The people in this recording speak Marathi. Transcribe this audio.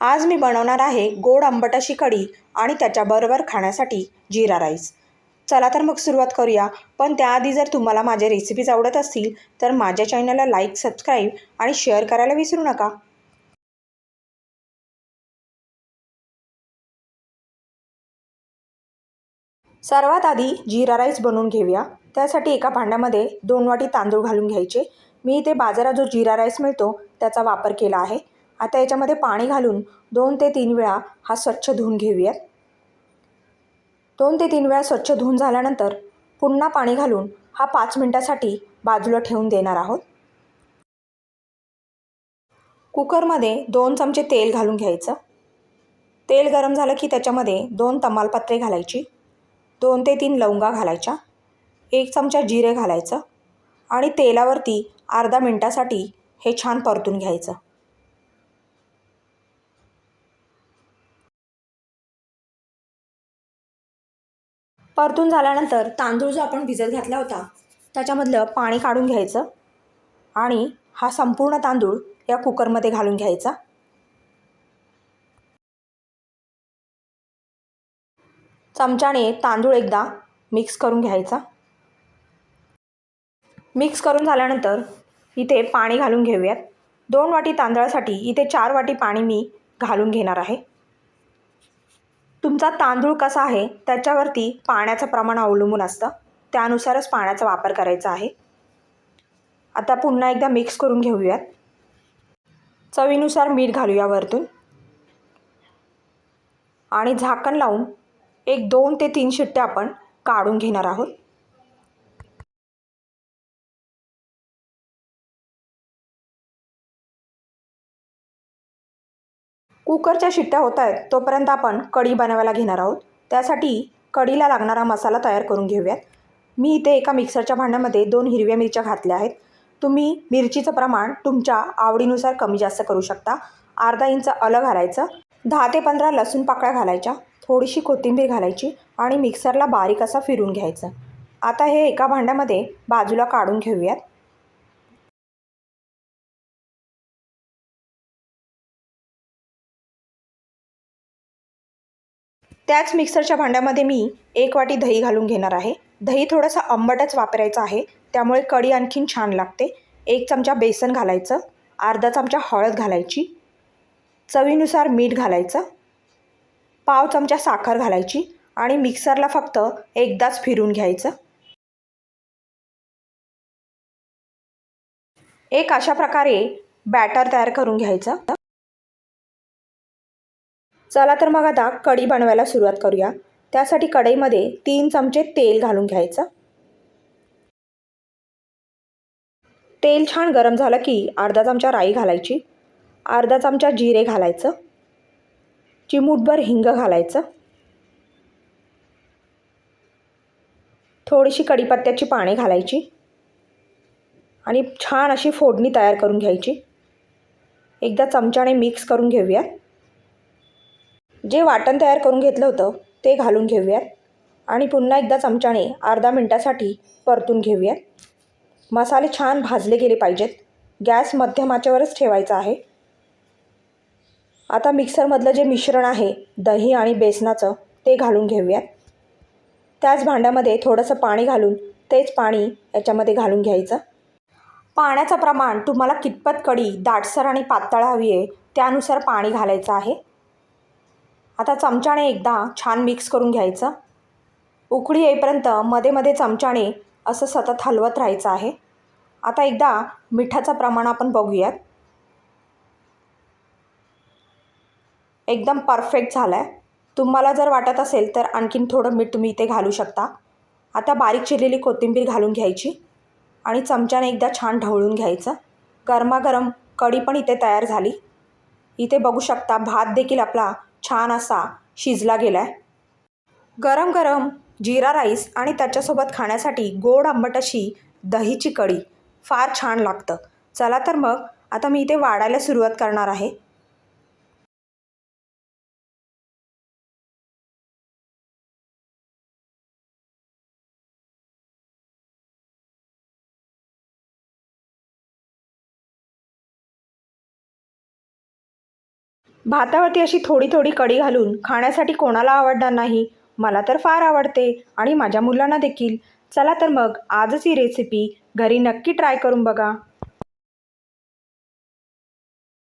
आज मी बनवणार आहे गोड आंबट अशी कढी आणि त्याच्याबरोबर खाण्यासाठी जिरा राईस. चला तर मग सुरुवात करूया. पण त्याआधी जर तुम्हाला माझ्या रेसिपीज आवडत असतील तर माझ्या चॅनलला लाईक सबस्क्राईब आणि शेअर करायला विसरू नका. सर्वात आधी जिरा राईस बनवून घेऊया. त्यासाठी एका भांड्यामध्ये दोन वाटी तांदूळ घालून घ्यायचे. मी इथे बाजारात जो जिरा राईस मिळतो त्याचा वापर केला आहे. आता याच्यामध्ये पाणी घालून दोन ते तीन वेळा हा स्वच्छ धुवून घेऊयात. दोन ते तीन वेळा स्वच्छ धुवून झाल्यानंतर पुन्हा पाणी घालून हा पाच मिनटासाठी बाजूला ठेवून देणार आहोत. कुकरमध्ये दोन चमचे तेल घालून घ्यायचं. तेल गरम झालं की त्याच्यामध्ये दोन तमालपत्रे घालायची. दोन ते तीन लवंगा घालायच्या. एक चमचा जिरे घालायचं. आणि तेलावरती अर्धा मिनटासाठी हे छान परतून घ्यायचं. परतून झाल्यानंतर तांदूळ जो आपण भिजत घातला होता त्याच्यामधलं पाणी काढून घ्यायचं आणि हा संपूर्ण तांदूळ या कुकरमध्ये घालून घ्यायचा. चमच्याने तांदूळ एकदा मिक्स करून घ्यायचा. मिक्स करून झाल्यानंतर इथे पाणी घालून घेऊयात. दोन वाटी तांदळासाठी इथे चार वाटी पाणी मी घालून घेणार आहे. तुमचा तांदूळ कसा आहे त्याच्यावरती पाण्याचं प्रमाण अवलंबून असतं. त्यानुसारच पाण्याचा वापर करायचा आहे. आता पुन्हा एकदा मिक्स करून घेऊयात. चवीनुसार मीठ घालूया वरतून. आणि झाकण लावून एक दोन ते तीन शिट्ट्या आपण काढून घेणार आहोत. कुकरच्या शिट्ट्या होत आहेत तोपर्यंत आपण कढी बनवायला घेणार आहोत. त्यासाठी कढीला लागणारा मसाला तयार करून घेऊयात. मी इथे एका मिक्सरच्या भांड्यामध्ये दोन हिरव्या मिरच्या घातल्या आहेत. तुम्ही मिरचीचं प्रमाण तुमच्या आवडीनुसार कमी जास्त करू शकता. अर्धा इंच आलं घालायचं दहा ते पंधरा लसूण पाकळ्या घालायच्या. थोडीशी कोथिंबीर घालायची आणि मिक्सरला बारीक असा फिरून घ्यायचं. आता हे एका भांड्यामध्ये बाजूला काढून घेऊयात. त्याच मिक्सरच्या भांड्यामध्ये मी एक वाटी दही घालून घेणार आहे. दही थोडंसं आंबटच वापरायचं आहे. त्यामुळे कढी आणखीन छान लागते. एक चमचा बेसन घालायचं. अर्धा चमचा हळद घालायची. चवीनुसार मीठ घालायचं. पाव चमचा साखर घालायची आणि मिक्सरला फक्त एकदाच फिरून घ्यायचं. एक अशा प्रकारे बॅटर तयार करून घ्यायचं. चला तर मग आता कढी बनवायला सुरुवात करूया. त्यासाठी कढईमध्ये तीन चमचे तेल घालून घ्यायचं. तेल छान गरम झालं की अर्धा चमचा राई घालायची. अर्धा चमचा जिरे घालायचं. चिमूटभर हिंग घालायचं. थोडीशी कढीपत्त्याची पाने घालायची. आणि छान अशी फोडणी तयार करून घ्यायची. एकदा चमच्याने मिक्स करून घेऊयात. जे वाटण तयार करून घेतलं होतं ते घालून घेऊयात. आणि पुन्हा एकदा चमच्याने अर्धा मिनटासाठी परतून घेऊयात. मसाले छान भाजले गेले पाहिजेत. गॅस मध्यमाच्यावरच ठेवायचा आहे. आता मिक्सरमधलं जे मिश्रण आहे दही आणि बेसनाचं ते घालून घेऊयात. त्याच भांड्यामध्ये थोडंसं पाणी घालून तेच पाणी याच्यामध्ये घालून घ्यायचं. पाण्याचं प्रमाण तुम्हाला कितपत कढी दाटसर आणि पातळ हवी आहे त्यानुसार पाणी घालायचं आहे. आता चमच्याने एकदा छान मिक्स करून घ्यायचं. उकळी येईपर्यंत मध्ये मध्ये चमच्याने असं सतत हलवत राहायचं आहे. आता एकदा मिठाचं प्रमाण आपण बघूयात. एकदम परफेक्ट झालं आहे तुम्हाला जर वाटत असेल तर आणखीन थोडं मीठ तुम्ही इथे घालू शकता. आता बारीक चिरलेली कोथिंबीर घालून घ्यायची आणि चमच्याने एकदा छान ढवळून घ्यायचं. गरमागरम कढी पण इथे तयार झाली. इथे बघू शकता भात देखील आपला छान असा शिजला गेला आहे गरम गरम जिरा राईस आणि त्याच्यासोबत खाण्यासाठी गोड आंबट अशी दहीची कढी फार छान लागतं. चला तर मग आता मी इथे वाढायला सुरुवात करणार आहे. भातावरती अशी थोडी थोडी कढी घालून खाण्यासाठी कोणाला आवडणार नाही मला तर फार आवडते आणि माझ्या मुलांना देखील. चला तर मग आजच ही रेसिपी घरी नक्की ट्राय करून बघा.